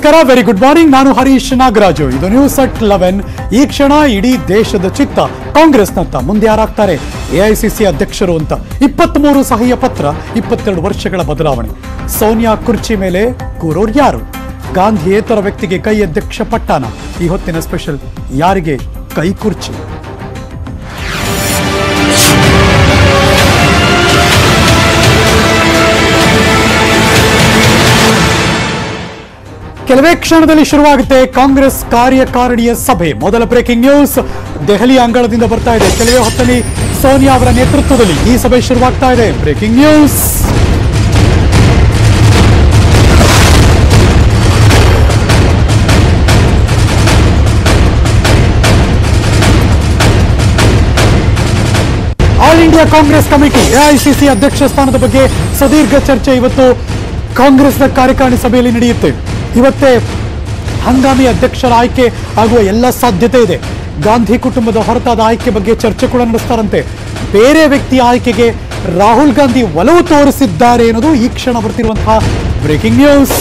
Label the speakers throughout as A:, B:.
A: ನಮಸ್ಕಾರ very good morning ನಾನು ಹರೀಶ್ ನಾಗರಾಜು. ಇದು ನ್ಯೂಸ್ ಅಟ್ ಲೆವೆನ್ ಈ ಕ್ಷಣ ಇಡೀ ದೇಶದ ಚಿತ್ತ ಕಾಂಗ್ರೆಸ್ನತ್ತ ಮುಂದೆ ಯಾರಾಗ್ತಾರೆ ಎಐಸಿಸಿ ಅಧ್ಯಕ್ಷರು ಅಂತ. ಇಪ್ಪತ್ತ್ ಮೂರು ಸಹಿಯ ಪತ್ರ, ಇಪ್ಪತ್ತೆರಡು ವರ್ಷಗಳ ಬದಲಾವಣೆ. ಸೋನಿಯಾ ಕುರ್ಚಿ ಮೇಲೆ ಕೂರೋರು ಯಾರು? ಗಾಂಧಿಯೇತರ ವ್ಯಕ್ತಿಗೆ ಕೈ ಅಧ್ಯಕ್ಷ ಪಟ್ಟಾನ. ಈ ಹೊತ್ತಿನ ಸ್ಪೆಷಲ್ ಯಾರಿಗೆ ಕೈ ಕುರ್ಚಿ? ಕೆಲವೇ ಕ್ಷಣದಲ್ಲಿ ಶುರುವಾಗುತ್ತೆ ಕಾಂಗ್ರೆಸ್ ಕಾರ್ಯಕಾರಿಣಿಯ ಸಭೆ. ಮೊದಲ ಬ್ರೇಕಿಂಗ್ ನ್ಯೂಸ್. ದೆಹಲಿ ಅಂಗಳದಿಂದ ಬರ್ತಾ ಇದೆ. ಕೆಲವೇ ಹೊತ್ತಲ್ಲಿ ಸೋನಿಯಾ ಅವರ ನೇತೃತ್ವದಲ್ಲಿ ಈ ಸಭೆ ಶುರುವಾಗ್ತಾ ಇದೆ. Breaking news. All India Congress committee AICC ಅಧ್ಯಕ್ಷ ಸ್ಥಾನದ ಬಗ್ಗೆ ಸುದೀರ್ಘ ಚರ್ಚೆ ಇವತ್ತು ಕಾಂಗ್ರೆಸ್ನ ಕಾರ್ಯಕಾರಿಣಿ ಸಭೆಯಲ್ಲಿ ನಡೆಯುತ್ತೆ. ಇವತ್ತೇ ಹಂಗಾಮಿ ಅಧ್ಯಕ್ಷರ ಆಯ್ಕೆ ಆಗುವ ಎಲ್ಲ ಸಾಧ್ಯತೆ ಇದೆ. ಗಾಂಧಿ ಕುಟುಂಬದ ಹೊರತಾದ ಆಯ್ಕೆ ಬಗ್ಗೆ ಚರ್ಚೆ ಕೂಡ ನಡೆಸ್ತಾರಂತೆ. ಬೇರೆ ವ್ಯಕ್ತಿ ಆಯ್ಕೆಗೆ ರಾಹುಲ್ ಗಾಂಧಿ ಒಲವು ತೋರಿಸಿದ್ದಾರೆ ಅನ್ನೋದು ಈ ಕ್ಷಣ ಬರ್ತಿರುವಂತಹ ಬ್ರೇಕಿಂಗ್ ನ್ಯೂಸ್.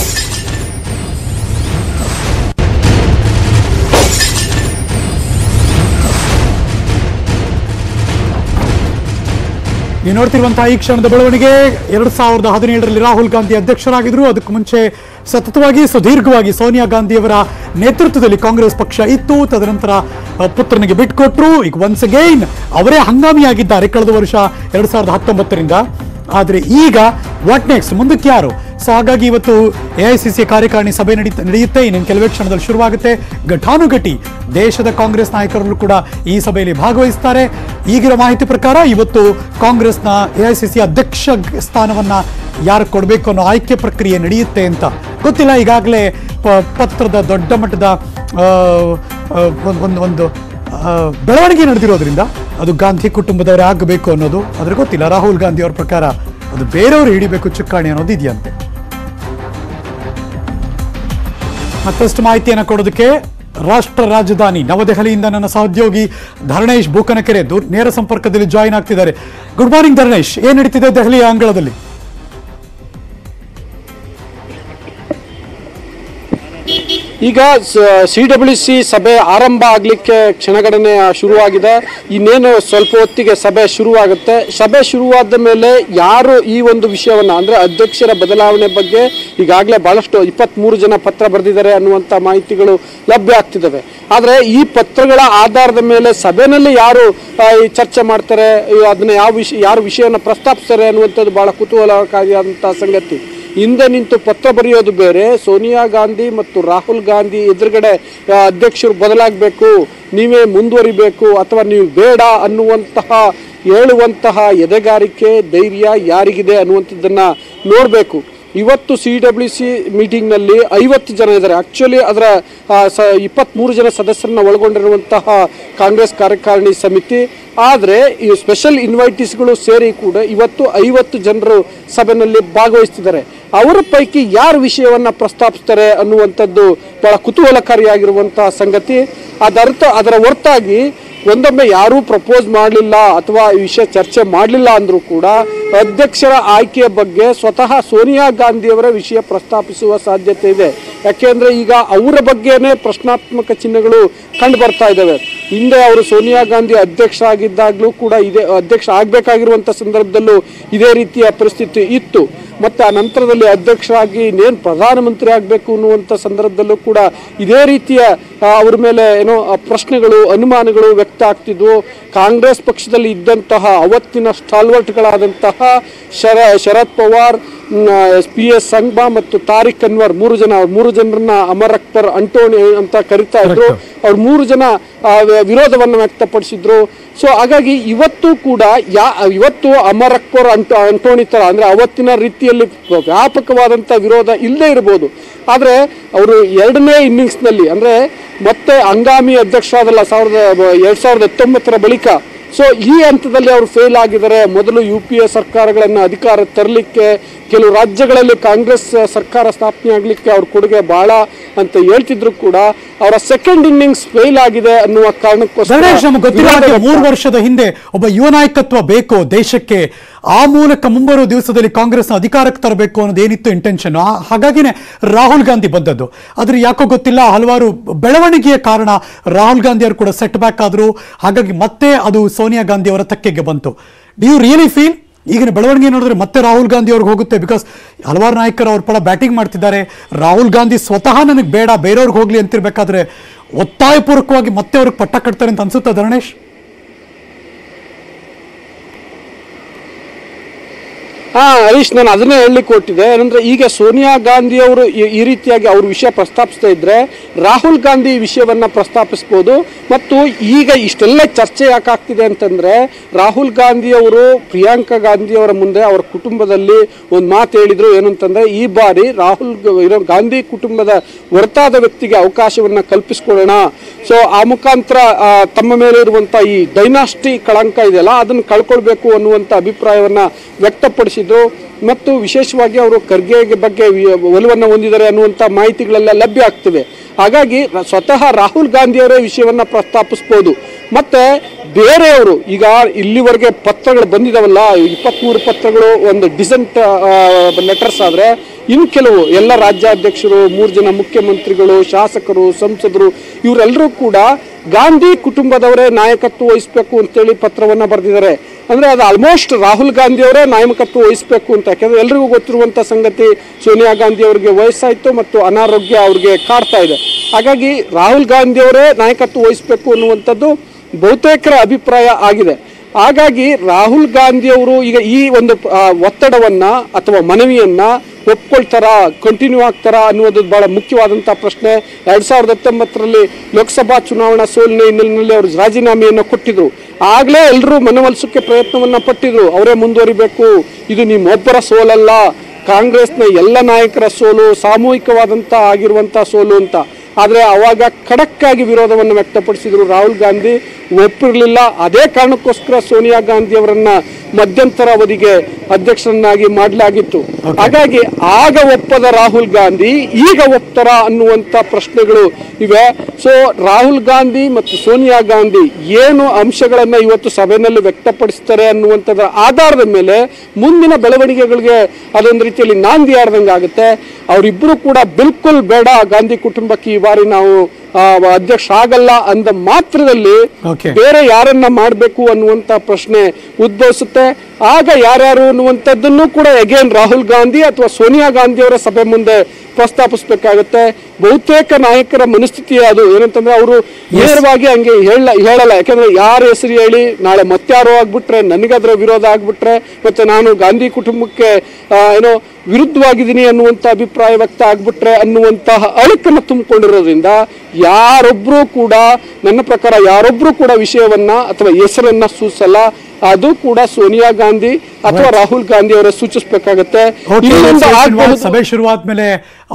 A: ನೀವು ನೋಡ್ತಿರುವಂತಹ ಈ ಕ್ಷಣದ ಬೆಳವಣಿಗೆ ಎರಡ್ ಸಾವಿರದ ಹದಿನೇಳರಲ್ಲಿ ರಾಹುಲ್ ಗಾಂಧಿ ಅಧ್ಯಕ್ಷರಾಗಿದ್ರು ಅದಕ್ಕೂ ಮುಂಚೆ ಸತತವಾಗಿ, ಸುದೀರ್ಘವಾಗಿ ಸೋನಿಯಾ ಗಾಂಧಿಯವರ ನೇತೃತ್ವದಲ್ಲಿ ಕಾಂಗ್ರೆಸ್ ಪಕ್ಷ ಇತ್ತು. ತದನಂತರ ಪುತ್ರನಿಗೆ ಬಿಟ್ಕೊಟ್ರು. ಈಗ ಒನ್ಸ್ ಅಗೈನ್ ಅವರೇ ಹಂಗಾಮಿಯಾಗಿದ್ದಾರೆ. ಕಳೆದ ವರ್ಷ, ಎರಡ್ ಸಾವಿರದ ಹತ್ತೊಂಬತ್ತರಿಂದ. ಆದರೆ ಈಗ ವಾಟ್ ನೆಕ್ಸ್ಟ್ ಮುಂದಕ್ಕೆ ಯಾರು? ಸೊ ಹಾಗಾಗಿ ಇವತ್ತು ಎಐಸಿಸಿ ಕಾರ್ಯಕಾರಿಣಿ ಸಭೆ ನಡೀತ, ನಡೆಯುತ್ತೆ. ಇನ್ನೇನು ಕೆಲವೇ ಕ್ಷಣದಲ್ಲಿ ಶುರುವಾಗುತ್ತೆ. ಘಟಾನುಘಟಿ ದೇಶದ ಕಾಂಗ್ರೆಸ್ ನಾಯಕರು ಕೂಡ ಈ ಸಭೆಯಲ್ಲಿ ಭಾಗವಹಿಸ್ತಾರೆ. ಈಗಿರೋ ಮಾಹಿತಿ ಪ್ರಕಾರ ಇವತ್ತು ಕಾಂಗ್ರೆಸ್ನ ಎಐಸಿಸಿ ಅಧ್ಯಕ್ಷ ಸ್ಥಾನವನ್ನು ಯಾರು ಕೊಡಬೇಕು ಅನ್ನೋ ಆಯ್ಕೆ ಪ್ರಕ್ರಿಯೆ ನಡೆಯುತ್ತೆ ಅಂತ ಗೊತ್ತಿಲ್ಲ. ಈಗಾಗಲೇ ಪತ್ರದ ದೊಡ್ಡ ಮಟ್ಟದ ಒಂದು ಒಂದು ಬೆಳವಣಿಗೆ ನಡೆದಿರೋದ್ರಿಂದ ಅದು ಗಾಂಧಿ ಕುಟುಂಬದವರೇ ಆಗಬೇಕು ಅನ್ನೋದು ಅದ್ರ ಗೊತ್ತಿಲ್ಲ. ರಾಹುಲ್ ಗಾಂಧಿ ಅವ್ರ ಪ್ರಕಾರ ಅದು ಬೇರೆಯವರು ಹಿಡಿಬೇಕು ಚುಕ್ಕಾಣಿ ಅನ್ನೋದು ಇದೆಯಂತೆ. ಮತ್ತಷ್ಟು ಮಾಹಿತಿಯನ್ನು ಕೊಡೋದಕ್ಕೆ ರಾಷ್ಟ್ರ ರಾಜಧಾನಿ ನವದೆಹಲಿಯಿಂದ ನನ್ನ ಸಹೋದ್ಯೋಗಿ ಧರಣೇಶ್ ಬೂಕನಕೆರೆ ನೇರ ಸಂಪರ್ಕದಲ್ಲಿ ಜಾಯಿನ್ ಆಗ್ತಿದ್ದಾರೆ. ಗುಡ್ ಮಾರ್ನಿಂಗ್ ಧರಣೇಶ್, ಏನ್ ನಡೀತಿದೆ ದೆಹಲಿಯ ಅಂಗಳದಲ್ಲಿ?
B: ಈಗ ಸಿ ಡಬ್ಲ್ಯೂ ಸಿ ಸಭೆ ಆರಂಭ ಆಗಲಿಕ್ಕೆ ಕ್ಷಣಗಣನೆ ಶುರುವಾಗಿದೆ. ಇನ್ನೇನು ಸ್ವಲ್ಪ ಹೊತ್ತಿಗೆ ಸಭೆ ಶುರುವಾಗುತ್ತೆ. ಸಭೆ ಶುರುವಾದ ಮೇಲೆ ಯಾರು ಈ ಒಂದು ವಿಷಯವನ್ನು, ಅಂದರೆ ಅಧ್ಯಕ್ಷರ ಬದಲಾವಣೆ ಬಗ್ಗೆ ಈಗಾಗಲೇ ಬಹಳಷ್ಟು ಇಪ್ಪತ್ಮೂರು ಜನ ಪತ್ರ ಬರೆದಿದ್ದಾರೆ ಅನ್ನುವಂಥ ಮಾಹಿತಿಗಳು ಲಭ್ಯ ಆಗ್ತಿದ್ದಾವೆ. ಆದರೆ ಈ ಪತ್ರಗಳ ಆಧಾರದ ಮೇಲೆ ಸಭೆಯಲ್ಲಿ ಯಾರು ಈ ಚರ್ಚೆ ಮಾಡ್ತಾರೆ ಅದನ್ನ ಯಾವ ವಿಷಯ ಯಾರು ವಿಷಯವನ್ನು ಪ್ರಸ್ತಾಪಿಸ್ತಾರೆ ಅನ್ನುವಂಥದ್ದು ಭಾಳ ಕುತೂಹಲಕಾರಿಯಾದಂಥ ಸಂಗತಿ. ಹಿಂದೆ ನಿಂತು ಪತ್ರ ಬರೆಯೋದು ಬೇರೆ. ಸೋನಿಯಾ ಗಾಂಧಿ ಮತ್ತು ರಾಹುಲ್ ಗಾಂಧಿ ಎದುರುಗಡೆ ಅಧ್ಯಕ್ಷರು ಬದಲಾಗಬೇಕು, ನೀವೇ ಮುಂದುವರಿಬೇಕು ಅಥವಾ ನೀವು ಬೇಡ ಅನ್ನುವಂತಹ, ಹೇಳುವಂತಹ ಎದೆಗಾರಿಕೆ, ಧೈರ್ಯ ಯಾರಿಗಿದೆ ಅನ್ನುವಂಥದ್ದನ್ನು ನೋಡಬೇಕು. ಇವತ್ತು ಸಿ ಡಬ್ಲ್ಯೂ ಸಿ ಮೀಟಿಂಗ್ನಲ್ಲಿ ಐವತ್ತು ಜನ ಇದ್ದಾರೆ. ಆ್ಯಕ್ಚುಲಿ ಅದರ ಸ ಇಪ್ಪತ್ತ್ಮೂರು ಜನ ಸದಸ್ಯರನ್ನ ಒಳಗೊಂಡಿರುವಂತಹ ಕಾಂಗ್ರೆಸ್ ಕಾರ್ಯಕಾರಿಣಿ ಸಮಿತಿ. ಆದರೆ, ಈ ಸ್ಪೆಷಲ್ ಇನ್ವೈಟೀಸ್ಗಳು ಸೇರಿ ಕೂಡ ಇವತ್ತು ಐವತ್ತು ಜನರು ಸಭೆಯಲ್ಲಿ ಭಾಗವಹಿಸ್ತಿದ್ದಾರೆ. ಅವರ ಪೈಕಿ ಯಾರು ವಿಷಯವನ್ನ ಪ್ರಸ್ತಾಪಿಸ್ತಾರೆ ಅನ್ನುವಂಥದ್ದು ಬಹಳ ಕುತೂಹಲಕಾರಿಯಾಗಿರುವಂತಹ ಸಂಗತಿ. ಅದರ್ಥ ಅದರ ಹೊರತಾಗಿ ಒಂದೊಮ್ಮೆ ಯಾರೂ ಪ್ರಪೋಸ್ ಮಾಡಲಿಲ್ಲ ಅಥವಾ ಈ ವಿಷಯ ಚರ್ಚೆ ಮಾಡಲಿಲ್ಲ ಅಂದರೂ ಕೂಡ ಅಧ್ಯಕ್ಷರ ಆಯ್ಕೆಯ ಬಗ್ಗೆ ಸ್ವತಃ ಸೋನಿಯಾ ಗಾಂಧಿಯವರ ವಿಷಯ ಪ್ರಸ್ತಾಪಿಸುವ ಸಾಧ್ಯತೆ ಇದೆ. ಯಾಕೆಂದರೆ ಈಗ ಅವರ ಬಗ್ಗೆನೇ ಪ್ರಶ್ನಾತ್ಮಕ ಚಿಹ್ನೆಗಳು ಕಂಡು ಬರ್ತಾ ಇದ್ದಾವೆ. ಹಿಂದೆ ಅವರು ಸೋನಿಯಾ ಗಾಂಧಿ ಅಧ್ಯಕ್ಷ ಆಗಿದ್ದಾಗಲೂ ಕೂಡ ಇದೇ, ಅಧ್ಯಕ್ಷ ಆಗಬೇಕಾಗಿರುವಂಥ ಸಂದರ್ಭದಲ್ಲೂ ಇದೇ ರೀತಿಯ ಪರಿಸ್ಥಿತಿ ಇತ್ತು. ಮತ್ತು ಆ ನಂತರದಲ್ಲಿ ಅಧ್ಯಕ್ಷರಾಗಿ ಇನ್ನೇನು ಪ್ರಧಾನಮಂತ್ರಿ ಆಗಬೇಕು ಅನ್ನುವಂಥ ಸಂದರ್ಭದಲ್ಲೂ ಕೂಡ ಇದೇ ರೀತಿಯ ಅವ್ರ ಮೇಲೆ ಏನೋ ಪ್ರಶ್ನೆಗಳು, ಅನುಮಾನಗಳು ವ್ಯಕ್ತ ಆಗ್ತಿದ್ವು. ಕಾಂಗ್ರೆಸ್ ಪಕ್ಷದಲ್ಲಿ ಇದ್ದಂತಹ ಅವತ್ತಿನ ಸ್ಟಾಲ್ವರ್ಟ್ಗಳಾದಂತಹ Shara, Sharad Pawar S P S Sangma ಮತ್ತು ತಾರಿಕ್ ಅನ್ವರ್ ಮೂರು ಜನ ಅವ್ರ್ ಮೂರು ಜನರನ್ನ ಅಮರ್ ಅಕ್ಬರ್ ಅಂಟೋಣಿ ಅಂತ ಕರಿತಾ ಇದ್ರು. ಅವ್ರು ಮೂರು ಜನ ವಿರೋಧವನ್ನು ವ್ಯಕ್ತಪಡಿಸಿದ್ರು. ಸೊ ಹಾಗಾಗಿ ಇವತ್ತು ಕೂಡ ಯಾ ಇವತ್ತು ಅಮರ್ ಅಕ್ಬರ್ ಅಂಟೋ ಅಂಟೋಣಿ ಥರ ಅಂದ್ರೆ ಅವತ್ತಿನ ರೀತಿಯಲ್ಲಿ ವ್ಯಾಪಕವಾದಂಥ ವಿರೋಧ ಇಲ್ಲದೇ ಇರ್ಬೋದು. ಆದರೆ ಅವರು ಎರಡನೇ ಇನ್ನಿಂಗ್ಸ್ನಲ್ಲಿ ಅಂದ್ರೆ ಮತ್ತೆ ಹಂಗಾಮಿ ಅಧ್ಯಕ್ಷರಾದಲ್ಲ ಸಾವಿರದ ಎರಡು ಸಾವಿರದ ಹತ್ತೊಂಬತ್ತರ ಬಳಿಕ ಸೊ ಈ ಹಂತದಲ್ಲಿ ಅವರು ಫೇಲ್ ಆಗಿದ್ದಾರೆ. ಮೊದಲು ಯು ಪಿ ಎ ಸರ್ಕಾರಗಳನ್ನು ಅಧಿಕಾರ ತರಲಿಕ್ಕೆ ಕೆಲವು ರಾಜ್ಯಗಳಲ್ಲಿ ಕಾಂಗ್ರೆಸ್ ಸರ್ಕಾರ ಸ್ಥಾಪನೆ ಆಗಲಿಕ್ಕೆ ಅವ್ರ ಕೊಡುಗೆ ಬಹಳ ಅಂತ ಹೇಳ್ತಿದ್ರು ಕೂಡ ಅವರ ಸೆಕೆಂಡ್ ಇನ್ನಿಂಗ್ಸ್ ಫೇಲ್ ಆಗಿದೆ ಅನ್ನುವ ಕಾರಣಕ್ಕೋಸ್ಕರ
A: ಮೂರು ವರ್ಷದ ಹಿಂದೆ ಒಬ್ಬ ಯುವ ನಾಯಕತ್ವ ಬೇಕು ದೇಶಕ್ಕೆ. ಆ ಮೂಲಕ ಮುಂಬರುವ ದಿವಸದಲ್ಲಿ ಕಾಂಗ್ರೆಸ್ನ ಅಧಿಕಾರಕ್ಕೆ ತರಬೇಕು ಅನ್ನೋದು ಏನಿತ್ತು ಇಂಟೆನ್ಷನ್ ಹಾಗಾಗಿನೇ ರಾಹುಲ್ ಗಾಂಧಿ ಬಂದದ್ದು. ಆದರೆ ಯಾಕೋ ಗೊತ್ತಿಲ್ಲ, ಹಲವಾರು ಬೆಳವಣಿಗೆಯ ಕಾರಣ ರಾಹುಲ್ ಗಾಂಧಿ ಅವರು ಕೂಡ ಸೆಟ್ ಬ್ಯಾಕ್ ಆದ್ರು. ಹಾಗಾಗಿ ಮತ್ತೆ ಅದು ಸೋನಿಯಾ ಗಾಂಧಿ ಅವರ ತಕ್ಕೆಗೆ ಬಂತು. ಡಿ ಯು ರಿಯಲಿ ಫೀಲ್ ಈಗಿನ ಬೆಳವಣಿಗೆ ನೋಡಿದ್ರೆ ಮತ್ತೆ ರಾಹುಲ್ ಗಾಂಧಿ ಅವ್ರಿಗೆ ಹೋಗುತ್ತೆ ಬಿಕಾಸ್ ಹಲವಾರು ನಾಯಕರು ಅವ್ರ ಪಡ ಬ್ಯಾಟಿಂಗ್ ಮಾಡ್ತಿದ್ದಾರೆ. ರಾಹುಲ್ ಗಾಂಧಿ ಸ್ವತಃ ನನಗೆ ಬೇಡ, ಬೇರೆಯವ್ರಿಗೆ ಹೋಗ್ಲಿ ಅಂತಿರ್ಬೇಕಾದ್ರೆ ಒತ್ತಾಯಪೂರ್ವಕವಾಗಿ ಮತ್ತೆ ಅವ್ರಿಗೆ ಪಟ್ಟ ಕಟ್ತಾರೆ ಅಂತ ಅನ್ಸುತ್ತಾ ಧರಣೇಶ್?
B: ಹಾ, ಹರೀಶ್, ನಾನು ಅದನ್ನೇ ಹೇಳಲಿಕ್ಕೆ ಕೊಟ್ಟಿದೆ ಏನಂದ್ರೆ, ಈಗ ಸೋನಿಯಾ ಗಾಂಧಿ ಅವರು ಈ- ರೀತಿಯಾಗಿ ಅವ್ರ ವಿಷಯ ಪ್ರಸ್ತಾಪಿಸ್ತಾ ಇದ್ರೆ, ರಾಹುಲ್ ಗಾಂಧಿ ವಿಷಯವನ್ನ ಪ್ರಸ್ತಾಪಿಸ್ಬೋದು. ಮತ್ತು ಈಗ ಇಷ್ಟೆಲ್ಲ ಚರ್ಚೆ ಯಾಕಾಗ್ತಿದೆ ಅಂತಂದ್ರೆ, ರಾಹುಲ್ ಗಾಂಧಿ ಅವರು ಪ್ರಿಯಾಂಕಾ ಗಾಂಧಿ ಅವರ ಮುಂದೆ ಅವರ ಕುಟುಂಬದಲ್ಲಿ ಒಂದು ಮಾತು ಹೇಳಿದ್ರು. ಏನಂತಂದ್ರೆ, ಈ ಬಾರಿ ರಾಹುಲ್ ಗಾಂಧಿ ಕುಟುಂಬದ ಹೊರತಾದ ವ್ಯಕ್ತಿಗೆ ಅವಕಾಶವನ್ನ ಕಲ್ಪಿಸ್ಕೊಳ್ಳೋಣ. ಸೊ ಆ ಮುಖಾಂತರ ತಮ್ಮ ಮೇಲೆ ಇರುವಂತ ಈ ಡೈನಾಸ್ಟಿ ಕಳಂಕ ಇದೆಯಲ್ಲ, ಅದನ್ನು ಕಳ್ಕೊಳ್ಬೇಕು ಅನ್ನುವಂಥ ಅಭಿಪ್ರಾಯವನ್ನ ವ್ಯಕ್ತಪಡಿಸಿದ್ರು ಮತ್ತು ವಿಶೇಷವಾಗಿ ಅವರು ಖರ್ಗೆ ಬಗ್ಗೆ ಒಲವನ್ನು ಹೊಂದಿದ್ದಾರೆ ಅನ್ನುವಂಥ ಮಾಹಿತಿಗಳೆಲ್ಲ ಲಭ್ಯ ಆಗ್ತಿವೆ ಹಾಗಾಗಿ ಸ್ವತಃ ರಾಹುಲ್ ಗಾಂಧಿಯವರೇ ವಿಷಯವನ್ನು ಪ್ರಸ್ತಾಪಿಸ್ಬೋದು. ಮತ್ತು ಬೇರೆಯವರು, ಈಗ ಇಲ್ಲಿವರೆಗೆ ಪತ್ರಗಳು ಬಂದಿದ್ದಾವಲ್ಲ ಇಪ್ಪತ್ತ್ಮೂರು ಪತ್ರಗಳು, ಒಂದು ಡಿಸೆಂಟ್ ಲೆಟರ್ಸ್ ಆದರೆ ಇನ್ನು ಕೆಲವು ಎಲ್ಲ ರಾಜ್ಯಾಧ್ಯಕ್ಷರು, ಮೂರು ಜನ ಮುಖ್ಯಮಂತ್ರಿಗಳು, ಶಾಸಕರು, ಸಂಸದರು, ಇವರೆಲ್ಲರೂ ಕೂಡ ಗಾಂಧಿ ಕುಟುಂಬದವರೇ ನಾಯಕತ್ವ ವಹಿಸಬೇಕು ಅಂತೇಳಿ ಪತ್ರವನ್ನು ಬರೆದಿದ್ದಾರೆ. ಅಂದರೆ ಅದು ಆಲ್ಮೋಸ್ಟ್ ರಾಹುಲ್ ಗಾಂಧಿ ಅವರೇ ನಾಯಕತ್ವ ವಹಿಸಬೇಕು ಅಂತ. ಯಾಕೆಂದರೆ ಎಲ್ರಿಗೂ ಗೊತ್ತಿರುವಂಥ ಸಂಗತಿ ಸೋನಿಯಾ ಗಾಂಧಿ ಅವರಿಗೆ ವಯಸ್ಸಾಯಿತು ಮತ್ತು ಅನಾರೋಗ್ಯ ಅವ್ರಿಗೆ ಕಾಡ್ತಾ ಇದೆ. ಹಾಗಾಗಿ ರಾಹುಲ್ ಗಾಂಧಿ ಅವರೇ ನಾಯಕತ್ವ ವಹಿಸಬೇಕು ಅನ್ನುವಂಥದ್ದು ಬಹುತೇಕರ ಅಭಿಪ್ರಾಯ ಆಗಿದೆ. ಹಾಗಾಗಿ ರಾಹುಲ್ ಗಾಂಧಿಯವರು ಈಗ ಈ ಒಂದು ಒತ್ತಡವನ್ನ ಅಥವಾ ಮನವಿಯನ್ನ ಒಪ್ಕೊಳ್ತಾರಾ ಕಂಟಿನ್ಯೂ ಆಗ್ತಾರಾ ಅನ್ನುವುದು ಬಹಳ ಮುಖ್ಯವಾದಂತಹ ಪ್ರಶ್ನೆ. ಎರಡ್ ಸಾವಿರದ ಹತ್ತೊಂಬತ್ತರಲ್ಲಿ ಲೋಕಸಭಾ ಚುನಾವಣಾ ಸೋಲಿನ ಹಿನ್ನೆಲೆಯಲ್ಲಿ ಅವರು ರಾಜೀನಾಮೆಯನ್ನು ಕೊಟ್ಟಿದ್ರು. ಆಗ್ಲೇ ಎಲ್ಲರೂ ಮನವೊಲಿಸೋಕೆ ಪ್ರಯತ್ನವನ್ನ ಪಟ್ಟಿದ್ರು. ಅವರೇ ಮುಂದುವರಿಬೇಕು. ಇದು ನಿಮ್ಮೊಬ್ಬರ ಸೋಲಲ್ಲ. ಕಾಂಗ್ರೆಸ್ನ ಎಲ್ಲ ನಾಯಕರ ಸೋಲು ಸಾಮೂಹಿಕವಾದಂತ ಆಗಿರುವಂತ ಸೋಲು ಅಂತ. ಆದರೆ ಅವಾಗ ಖಡಕ್ಕಾಗಿ ವಿರೋಧವನ್ನು ವ್ಯಕ್ತಪಡಿಸಿದ್ರು ರಾಹುಲ್ ಗಾಂಧಿ. ಒಪ್ಪಿರಲಿಲ್ಲ. ಅದೇ ಕಾರಣಕ್ಕೋಸ್ಕರ ಸೋನಿಯಾ ಗಾಂಧಿ ಅವರನ್ನ ಮಧ್ಯಂತರ ಅವಧಿಗೆ ಅಧ್ಯಕ್ಷರನ್ನಾಗಿ ಮಾಡಲಾಗಿತ್ತು. ಹಾಗಾಗಿ ಆಗ ಒಪ್ಪದ ರಾಹುಲ್ ಗಾಂಧಿ ಈಗ ಒಪ್ತಾರ ಅನ್ನುವಂತ ಪ್ರಶ್ನೆಗಳು ಇವೆ. ಸೊ ರಾಹುಲ್ ಗಾಂಧಿ ಮತ್ತು ಸೋನಿಯಾ ಗಾಂಧಿ ಏನು ಅಂಶಗಳನ್ನ ಇವತ್ತು ಸಭೆಯಲ್ಲಿ ವ್ಯಕ್ತಪಡಿಸ್ತಾರೆ ಅನ್ನುವಂಥದ್ರ ಆಧಾರದ ಮೇಲೆ ಮುಂದಿನ ಬೆಳವಣಿಗೆಗಳಿಗೆ ಅದೊಂದು ರೀತಿಯಲ್ಲಿ ನಾಂದಿ ಆಡ್ದಂಗೆ ಆಗುತ್ತೆ ಅವರಿಬ್ಬರು ಕೂಡ ಬಿಲ್ಕುಲ್ ಬೇಡ ಗಾಂಧಿ ಕುಟುಂಬಕ್ಕೆ ಈ ಬಾರಿ ನಾವು ಅಧ್ಯಕ್ಷ ಆಗಲ್ಲ ಅಂದ ಮಾತ್ರದಲ್ಲಿ ಬೇರೆ ಯಾರನ್ನ ಮಾಡಬೇಕು ಅನ್ನುವಂತ ಪ್ರಶ್ನೆ ಉದ್ಭವಿಸುತ್ತೆ. ಆಗ ಯಾರ್ಯಾರು ಅನ್ನುವಂಥದ್ದನ್ನು ಕೂಡ ಅಗೇನ್ ರಾಹುಲ್ ಗಾಂಧಿ ಅಥವಾ ಸೋನಿಯಾ ಗಾಂಧಿ ಅವರ ಸಭೆ ಮುಂದೆ ಪ್ರಸ್ತಾಪಿಸಬೇಕಾಗುತ್ತೆ. ಬಹುತೇಕ ನಾಯಕರ ಮನಸ್ಥಿತಿ ಅದು. ಏನಂತಂದ್ರೆ ಅವರು ನೇರವಾಗಿ ಹಂಗೆ ಹೇಳ ಹೇಳಲ್ಲ. ಯಾಕಂದ್ರೆ ಯಾರ ಹೆಸರು ಹೇಳಿ ನಾಳೆ ಮತ್ತಾರೋ ಆಗ್ಬಿಟ್ರೆ ನನಗದ್ರ ವಿರೋಧ ಆಗ್ಬಿಟ್ರೆ ಮತ್ತೆ ನಾನು ಗಾಂಧಿ ಕುಟುಂಬಕ್ಕೆ ಏನೋ ವಿರುದ್ಧವಾಗಿದ್ದೀನಿ ಅನ್ನುವಂಥ ಅಭಿಪ್ರಾಯ ವ್ಯಕ್ತ ಆಗಿಬಿಟ್ರೆ ಅನ್ನುವಂತಹ ಅಳುಕನ್ನು ತುಂಬಿಕೊಂಡಿರೋದ್ರಿಂದ ಯಾರೊಬ್ಬರೂ ಕೂಡ ನನ್ನ ಪ್ರಕಾರ ಯಾರೊಬ್ಬರೂ ಕೂಡ ವಿಷಯವನ್ನು ಅಥವಾ ಹೆಸರನ್ನು ಸೂಚಿಸಲ್ಲ ಅದು ಕೂಡ ಸೋನಿಯಾ ಗಾಂಧಿ ಅಥವಾ ರಾಹುಲ್ ಗಾಂಧಿ ಅವರ ಸೂಚಿಸಬೇಕಾಗತ್ತೆ.
A: ಸಭೆ ಶುರುವಾದ ಮೇಲೆ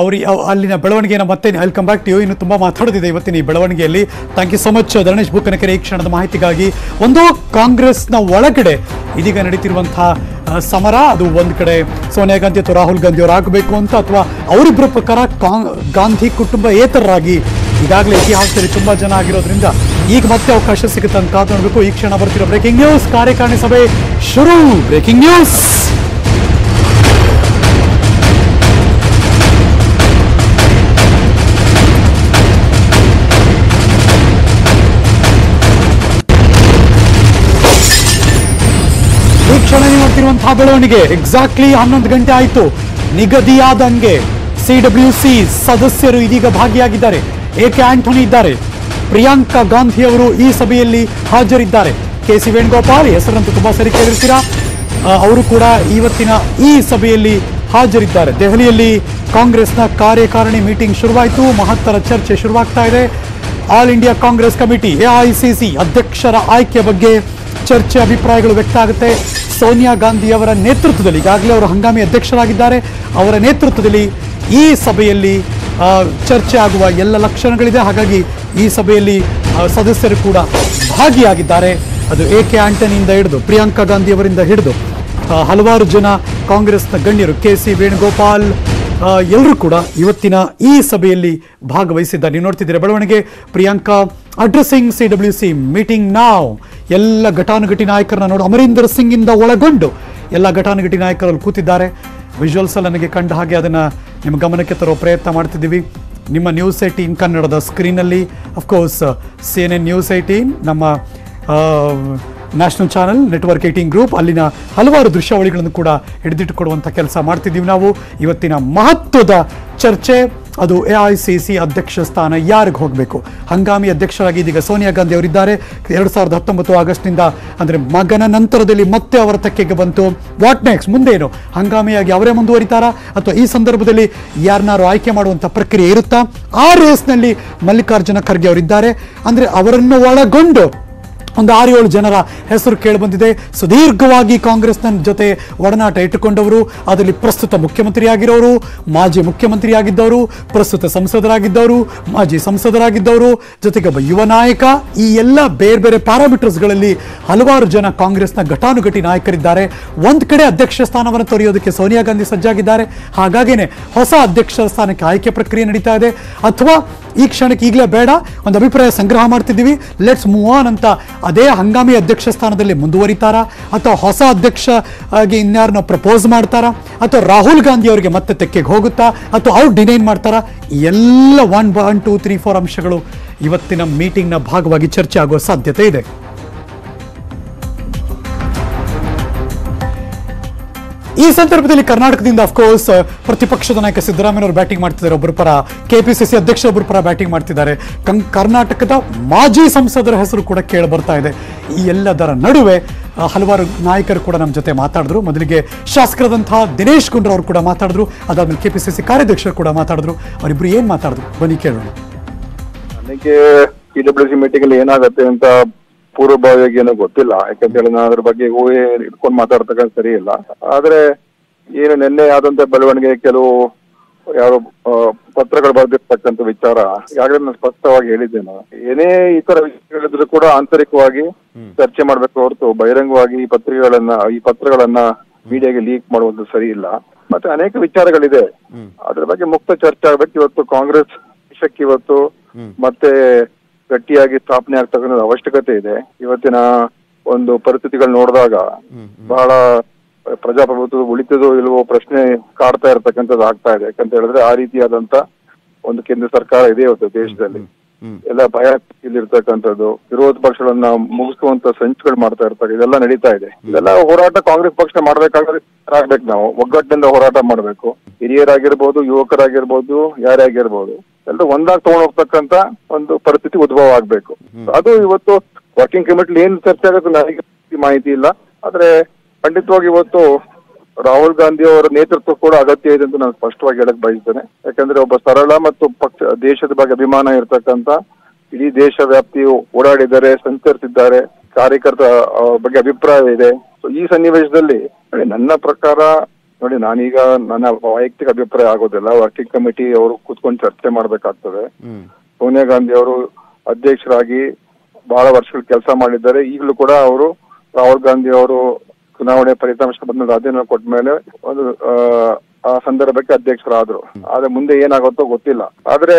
A: ಅವರು ಅಲ್ಲಿನ ಬೆಳವಣಿಗೆನ ಮತ್ತೆ welcome come back to you ಇನ್ನು ತುಂಬಾ ಮಾತಾಡೋದಿದೆ ಇವತ್ತಿನ ಈ ಬೆಳವಣಿಗೆಯಲ್ಲಿ. Thank you so much Dharanesh Bukkanakere ಈ ಕ್ಷಣದ ಮಾಹಿತಿಗಾಗಿ. ಒಂದು ಕಾಂಗ್ರೆಸ್ನ ಒಳಗಡೆ ಇದೀಗ ನಡೀತಿರುವಂತಹ ಸಮರ ಅದು ಒಂದು ಕಡೆ ಸೋನಿಯಾ ಗಾಂಧಿ ಅಥವಾ ರಾಹುಲ್ ಗಾಂಧಿ ಅವರು ಆಗಬೇಕು ಅಂತ ಅಥವಾ ಅವರಿಬ್ಬರ ಪ್ರಕಾರ ಕಾಂಗ್ ಗಾಂಧಿ ಕುಟುಂಬ ಏತರರಾಗಿ ಈಗಾಗಲೇ ಇತಿಹಾಸದಲ್ಲಿ ತುಂಬಾ ಜನ ಆಗಿರೋದ್ರಿಂದ ಈಗ ಮತ್ತೆ ಅವಕಾಶ ಸಿಗುತ್ತೆ ಅಂತ ಈ ಕ್ಷಣ ಬರ್ತಿರೋ ಬ್ರೇಕಿಂಗ್ ನ್ಯೂಸ್ ಕಾರ್ಯಕಾರಿಣಿ ಸಭೆ ಶುರು. ಬ್ರೇಕಿಂಗ್ ನ್ಯೂಸ್ ಂತಹ ಬೆಳವಣಿಗೆ. ಎಕ್ಸಾಕ್ಟ್ಲಿ ಹನ್ನೊಂದು ಗಂಟೆ ಆಯಿತು. ನಿಗದಿಯಾದಂಗೆ ಸಿಡಬ್ಲ್ಯೂಸಿ ಸದಸ್ಯರು ಇದೀಗ ಭಾಗಿಯಾಗಿದ್ದಾರೆ. ಎ ಕೆ ಆಂಟೋನಿ ಇದ್ದಾರೆ? ಪ್ರಿಯಾಂಕಾ ಗಾಂಧಿ ಅವರು ಈ ಸಭೆಯಲ್ಲಿ ಹಾಜರಿದ್ದಾರೆ. ಕೆ ಸಿ ವೇಣುಗೋಪಾಲ್, ಹೆಸರಂತೂ ತುಂಬಾ ಸರಿ ಕೇಳಿರ್ತೀರಾ? ಅವರು ಕೂಡ ಇವತ್ತಿನ ಈ ಸಭೆಯಲ್ಲಿ ಹಾಜರಿದ್ದಾರೆ. ದೆಹಲಿಯಲ್ಲಿ ಕಾಂಗ್ರೆಸ್ನ ಕಾರ್ಯಕಾರಿಣಿ ಮೀಟಿಂಗ್ ಶುರುವಾಯಿತು. ಮಹತ್ತರ ಚರ್ಚೆ ಶುರುವಾಗ್ತಾ ಇದೆ. All India Congress committee AICC ಅಧ್ಯಕ್ಷರ ಆಯ್ಕೆ ಬಗ್ಗೆ ಚರ್ಚೆ ಅಭಿಪ್ರಾಯಗಳು ವ್ಯಕ್ತ ಆಗುತ್ತೆ. ಸೋನಿಯಾ ಗಾಂಧಿ ಅವರ ನೇತೃತ್ವದಲ್ಲಿ, ಈಗಾಗಲೇ ಅವರು ಹಂಗಾಮಿ ಅಧ್ಯಕ್ಷರಾಗಿದ್ದಾರೆ. ಅವರ ನೇತೃತ್ವದಲ್ಲಿ ಈ ಸಭೆಯಲ್ಲಿ ಚರ್ಚೆ ಆಗುವ ಎಲ್ಲ ಲಕ್ಷಣಗಳಿದೆ. ಹಾಗಾಗಿ ಈ ಸಭೆಯಲ್ಲಿ ಸದಸ್ಯರು ಕೂಡ ಭಾಗಿಯಾಗಿದ್ದಾರೆ. ಅದು ಎ ಕೆ ಆಂಟನಿಯಿಂದ ಹಿಡಿದು ಪ್ರಿಯಾಂಕಾ ಗಾಂಧಿ ಅವರಿಂದ ಹಿಡಿದು ಹಲವಾರು ಜನ ಕಾಂಗ್ರೆಸ್ನ ಗಣ್ಯರು ಕೆ ಸಿ ವೇಣುಗೋಪಾಲ್ ಎಲ್ಲರೂ ಕೂಡ ಇವತ್ತಿನ ಈ ಸಭೆಯಲ್ಲಿ ಭಾಗವಹಿಸಿದ್ದಾರೆ. ನೀವು ನೋಡ್ತಿದ್ದೀರಾ ಬೆಳವಣಿಗೆ. Priyanka addressing C W C meeting ನಾವು. ಎಲ್ಲ ಘಟಾನುಘಟಿ ನಾಯಕರನ್ನ ನೋಡು. ಅಮರೀಂದರ್ ಸಿಂಗ್ ಇಂದ ಒಳಗೊಂಡು ಎಲ್ಲ ಘಟಾನುಘಟಿ ನಾಯಕರಲ್ಲಿ ಕೂತಿದ್ದಾರೆ. ವಿಜುವಲ್ಸ್ ನನಗೆ ಕಂಡ ಹಾಗೆ ಅದನ್ನು ನಿಮ್ಮ ಗಮನಕ್ಕೆ ತರೋ ಪ್ರಯತ್ನ ಮಾಡ್ತಿದ್ದೀವಿ. ನಿಮ್ಮ ನ್ಯೂಸ್ ಏಯ್ಟೀನ್ ಕನ್ನಡದ ಸ್ಕ್ರೀನಲ್ಲಿ of course C N N News eighteen ನಮ್ಮ national channel, network eighteen group, ಅಲ್ಲಿನ ಹಲವಾರು ದೃಶ್ಯಾವಳಿಗಳನ್ನು ಕೂಡ ಹಿಡಿದಿಟ್ಟುಕೊಡುವಂಥ ಕೆಲಸ ಮಾಡ್ತಿದ್ದೀವಿ ನಾವು. ಇವತ್ತಿನ ಮಹತ್ವದ ಚರ್ಚೆ, ಅದು ಎ ಐ ಸಿ ಸಿ ಅಧ್ಯಕ್ಷ ಸ್ಥಾನ ಯಾರಿಗೆ ಹೋಗಬೇಕು? ಹಂಗಾಮಿ ಅಧ್ಯಕ್ಷರಾಗಿ ಇದೀಗ ಸೋನಿಯಾ ಗಾಂಧಿ ಅವರಿದ್ದಾರೆ. ಎರಡು ಸಾವಿರದ ಹತ್ತೊಂಬತ್ತು ಆಗಸ್ಟ್ನಿಂದ ಅಂದರೆ ಮಗನ ನಂತರದಲ್ಲಿ ಮತ್ತೆ ಅವರ ತಕ್ಕೆಗೆ ಬಂತು. ವಾಟ್ ನೆಕ್ಸ್ಟ್ ಮುಂದೇನು? ಹಂಗಾಮಿಯಾಗಿ ಅವರೇ ಮುಂದುವರಿತಾರಾ? ಅಥವಾ ಈ ಸಂದರ್ಭದಲ್ಲಿ ಯಾರನ್ನಾರು ಆಯ್ಕೆ ಮಾಡುವಂಥ ಪ್ರಕ್ರಿಯೆ ಇರುತ್ತಾ? ಆ ರೇಸ್ನಲ್ಲಿ ಮಲ್ಲಿಕಾರ್ಜುನ ಖರ್ಗೆ ಅವರಿದ್ದಾರೆ. ಅಂದರೆ ಅವರನ್ನು ಒಳಗೊಂಡು ಒಂದು ಆರು ಏಳು ಜನರ ಹೆಸರು ಕೇಳಿಬಂದಿದೆ ಸುದೀರ್ಘವಾಗಿ ಕಾಂಗ್ರೆಸ್ನ ಜೊತೆ ಒಡನಾಟ ಇಟ್ಟುಕೊಂಡವರು, ಅದರಲ್ಲಿ ಪ್ರಸ್ತುತ ಮುಖ್ಯಮಂತ್ರಿಯಾಗಿರೋರು, ಮಾಜಿ ಮುಖ್ಯಮಂತ್ರಿಯಾಗಿದ್ದವರು, ಪ್ರಸ್ತುತ ಸಂಸದರಾಗಿದ್ದವರು, ಮಾಜಿ ಸಂಸದರಾಗಿದ್ದವರು, ಜೊತೆಗೆ ಒಬ್ಬ ಯುವ ನಾಯಕ, ಈ ಎಲ್ಲ ಬೇರೆ ಬೇರೆ ಪ್ಯಾರಾಮೀಟರ್ಸ್ಗಳಲ್ಲಿ ಹಲವಾರು ಜನ ಕಾಂಗ್ರೆಸ್ನ ಘಟಾನುಘಟಿ ನಾಯಕರಿದ್ದಾರೆ. ಒಂದು ಕಡೆ ಅಧ್ಯಕ್ಷ ಸ್ಥಾನವನ್ನು ತೊರೆಯೋದಕ್ಕೆ ಸೋನಿಯಾ ಗಾಂಧಿ ಸಜ್ಜಾಗಿದ್ದಾರೆ. ಹಾಗಾಗಿನೇ ಹೊಸ ಅಧ್ಯಕ್ಷ ಸ್ಥಾನಕ್ಕೆ ಆಯ್ಕೆ ಪ್ರಕ್ರಿಯೆ ನಡೀತಾ ಇದೆ. ಅಥವಾ ಈ ಕ್ಷಣಕ್ಕೆ ಈಗಲೇ ಬೇಡ. ಒಂದು ಅಭಿಪ್ರಾಯ ಸಂಗ್ರಹ ಮಾಡ್ತಿದ್ದೀವಿ. ಲೆಟ್ಸ್ ಮೂವ್ ಆನ್ ಅಂತ ಅದೇ ಹಂಗಾಮಿ ಅಧ್ಯಕ್ಷ ಸ್ಥಾನದಲ್ಲಿ ಮುಂದುವರಿತಾರಾ? ಅಥವಾ ಹೊಸ ಅಧ್ಯಕ್ಷ ಆಗಿ ಇನ್ಯಾರನ್ನ ಪ್ರಪೋಸ್ ಮಾಡ್ತಾರಾ? ಅಥವಾ ರಾಹುಲ್ ಗಾಂಧಿ ಅವರಿಗೆ ಮತ್ತೆ ತೆಕ್ಕೆಗೆ ಹೋಗುತ್ತಾ? ಅಥವಾ ಅವ್ರು ಡಿನೈನ್ ಮಾಡ್ತಾರಾ? ಎಲ್ಲ one one two three four ಅಂಶಗಳು ಇವತ್ತಿನ ಮೀಟಿಂಗ್ನ ಭಾಗವಾಗಿ ಚರ್ಚೆ ಆಗೋ ಸಾಧ್ಯತೆ ಇದೆ. ಈ ಸಂದರ್ಭದಲ್ಲಿ ಕರ್ನಾಟಕದಿಂದ ಅಫ್ಕೋರ್ಸ್ ಪ್ರತಿಪಕ್ಷದ ನಾಯಕ ಸಿದ್ದರಾಮಯ್ಯವರು ಬ್ಯಾಟಿಂಗ್ ಮಾಡ್ತಿದ್ದಾರೆ. ಒಬ್ಬರ ಪರ ಕೆಪಿಸಿಸಿ ಅಧ್ಯಕ್ಷ ಒಬ್ಬರ ಪರ ಬ್ಯಾಟಿಂಗ್ ಮಾಡ್ತಿದ್ದಾರೆ. ಕರ್ನಾಟಕದ ಮಾಜಿ ಸಂಸದರ ಹೆಸರು ಕೂಡ ಕೇಳಿ ಬರ್ತಾ ಇದೆ. ಈ ಎಲ್ಲದರ ನಡುವೆ ಹಲವಾರು ನಾಯಕರು ಕೂಡ ನಮ್ಮ ಜೊತೆ ಮಾತಾಡಿದ್ರು. ಮೊದಲಿಗೆ ಶಾಸಕರಾದಂತಹ ದಿನೇಶ್ ಗುಂಡ್ರವರು ಕೂಡ ಮಾತಾಡಿದ್ರು. ಅದಾದ್ಮೇಲೆ ಕೆಪಿಸಿಸಿ ಕಾರ್ಯಾಧ್ಯಕ್ಷರು ಕೂಡ ಮಾತಾಡಿದ್ರು. ಅವರಿಬ್ರು ಏನ್ ಮಾತಾಡಿದ್ರು? ಬನ್ನಿ ಕೇಳೋಣ.
C: ಏನಾಗತ್ತೆ ಅಂತ ಪೂರ್ವಭಾವಿಯಾಗಿ ಏನೋ ಗೊತ್ತಿಲ್ಲ. ಯಾಕಂತೇಳಿ ನಾನು ಅದ್ರ ಬಗ್ಗೆ ಊಹೆ ಇಟ್ಕೊಂಡು ಮಾತಾಡ್ತಕ್ಕ ಸರಿ ಇಲ್ಲ. ಆದ್ರೆ ಏನು ನಿನ್ನೆ ಆದಂತ ಬೆಳವಣಿಗೆ ಕೆಲವು ಯಾರು ಪತ್ರಗಳು ಬರೆದಿರ್ತಕ್ಕಂಥ ವಿಚಾರ ಈಗಾಗಲೇ ನಾನು ಸ್ಪಷ್ಟವಾಗಿ ಹೇಳಿದ್ದೇನೆ. ಏನೇ ಈ ತರ ವಿಷಯಗಳಿದ್ರು ಕೂಡ ಆಂತರಿಕವಾಗಿ ಚರ್ಚೆ ಮಾಡ್ಬೇಕು ಹೊರತು ಬಹಿರಂಗವಾಗಿ ಈ ಪತ್ರಿಕೆಗಳನ್ನ ಈ ಪತ್ರಗಳನ್ನ ಮೀಡಿಯಾಗೆ ಲೀಕ್ ಮಾಡುವುದು ಸರಿ ಇಲ್ಲ. ಮತ್ತೆ ಅನೇಕ ವಿಚಾರಗಳಿದೆ. ಅದ್ರ ಬಗ್ಗೆ ಮುಕ್ತ ಚರ್ಚೆ ಆಗ್ಬೇಕು. ಇವತ್ತು ಕಾಂಗ್ರೆಸ್ ಪಕ್ಷಕ್ಕೆ ಇವತ್ತು ಮತ್ತೆ ಗಟ್ಟಿಯಾಗಿ ಸ್ಥಾಪನೆ ಆಗ್ತಕ್ಕಂಥ ಅವಶ್ಯಕತೆ ಇದೆ. ಇವತ್ತಿನ ಒಂದು ಪರಿಸ್ಥಿತಿಗಳು ನೋಡಿದಾಗ ಬಹಳ ಪ್ರಜಾಪ್ರಭುತ್ವ ಉಳಿತದೋ ಇಲ್ವೋ ಪ್ರಶ್ನೆ ಕಾಡ್ತಾ ಇರತಕ್ಕಂಥದ್ದು ಆಗ್ತಾ ಇದೆ. ಯಾಕಂತ ಹೇಳಿದ್ರೆ ಆ ರೀತಿಯಾದಂತ ಒಂದು ಕೇಂದ್ರ ಸರ್ಕಾರ ಇದೆ ಇವತ್ತು ದೇಶದಲ್ಲಿ. ಎಲ್ಲ ಭಯ ಇಲ್ಲಿರ್ತಕ್ಕಂಥದ್ದು ವಿರೋಧ ಪಕ್ಷಗಳನ್ನ ಮುಗಿಸುವಂತ ಸಂಚುಗಳು ಮಾಡ್ತಾ ಇರ್ತಾರೆ. ಇದೆಲ್ಲ ನಡೀತಾ ಇದೆ. ಇದೆಲ್ಲ ಹೋರಾಟ ಕಾಂಗ್ರೆಸ್ ಪಕ್ಷ ಮಾಡ್ಬೇಕಾದ್ರೆ ಆಗ್ಬೇಕು ನಾವು. ಒಗ್ಗಟ್ಟಿನಿಂದ ಹೋರಾಟ ಮಾಡ್ಬೇಕು. ಹಿರಿಯರಾಗಿರ್ಬೋದು ಯುವಕರಾಗಿರ್ಬೋದು ಯಾರೇ ಆಗಿರ್ಬೋದು ಎಲ್ಲರೂ ಒಂದಾಗಿ ತಗೊಂಡ್ ಹೋಗ್ತಕ್ಕಂತ ಒಂದು ಪರಿಸ್ಥಿತಿ ಉದ್ಭವ ಆಗ್ಬೇಕು. ಅದು ಇವತ್ತು ವರ್ಕಿಂಗ್ ಕಮಿಟಿ ಏನ್ ಚರ್ಚೆ ಆಗುತ್ತೆ ನನಗೆ ಮಾಹಿತಿ ಇಲ್ಲ. ಆದ್ರೆ ಖಂಡಿತವಾಗಿ ಇವತ್ತು ರಾಹುಲ್ ಗಾಂಧಿ ಅವರ ನೇತೃತ್ವ ಕೂಡ ಅಗತ್ಯ ಇದೆ ಅಂತ ನಾನು ಸ್ಪಷ್ಟವಾಗಿ ಹೇಳಕ್ ಬಯಸ್ತೇನೆ. ಯಾಕಂದ್ರೆ ಒಬ್ಬ ಸರಳ ಮತ್ತು ಪಕ್ಷ ದೇಶದ ಬಗ್ಗೆ ಅಭಿಮಾನ ಇರತಕ್ಕಂತ ಇಡೀ ದೇಶ ವ್ಯಾಪ್ತಿಯು ಓಡಾಡಿದ್ದಾರೆ ಸಂಚರಿಸಿದ್ದಾರೆ ಕಾರ್ಯಕರ್ತ ಬಗ್ಗೆ ಅಭಿಪ್ರಾಯ ಇದೆ. ಸೊ ಈ ಸನ್ನಿವೇಶದಲ್ಲಿ ನನ್ನ ಪ್ರಕಾರ ನೋಡಿ ನಾನೀಗ ನನ್ನ ವೈಯಕ್ತಿಕ ಅಭಿಪ್ರಾಯ ಆಗೋದಿಲ್ಲ. ವರ್ಕಿಂಗ್ ಕಮಿಟಿ ಅವರು ಕೂತ್ಕೊಂಡು ಚರ್ಚೆ ಮಾಡ್ಬೇಕಾಗ್ತದೆ. ಸೋನಿಯಾ ಗಾಂಧಿ ಅವರು ಅಧ್ಯಕ್ಷರಾಗಿ ಬಹಳ ವರ್ಷಗಳು ಕೆಲಸ ಮಾಡಿದ್ದಾರೆ. ಈಗಲೂ ಕೂಡ ಅವರು ರಾಹುಲ್ ಗಾಂಧಿ ಅವರು ಚುನಾವಣೆ ಫಲಿತಾಂಶ ಬಂದ ರಾಜೀನಾಮೆ ಕೊಟ್ಟ ಮೇಲೆ ಒಂದು ಆ, ಸಂದರ್ಭಕ್ಕೆ ಅಧ್ಯಕ್ಷರಾದ್ರು. ಆದ್ರೆ ಮುಂದೆ ಏನಾಗುತ್ತೋ ಗೊತ್ತಿಲ್ಲ. ಆದ್ರೆ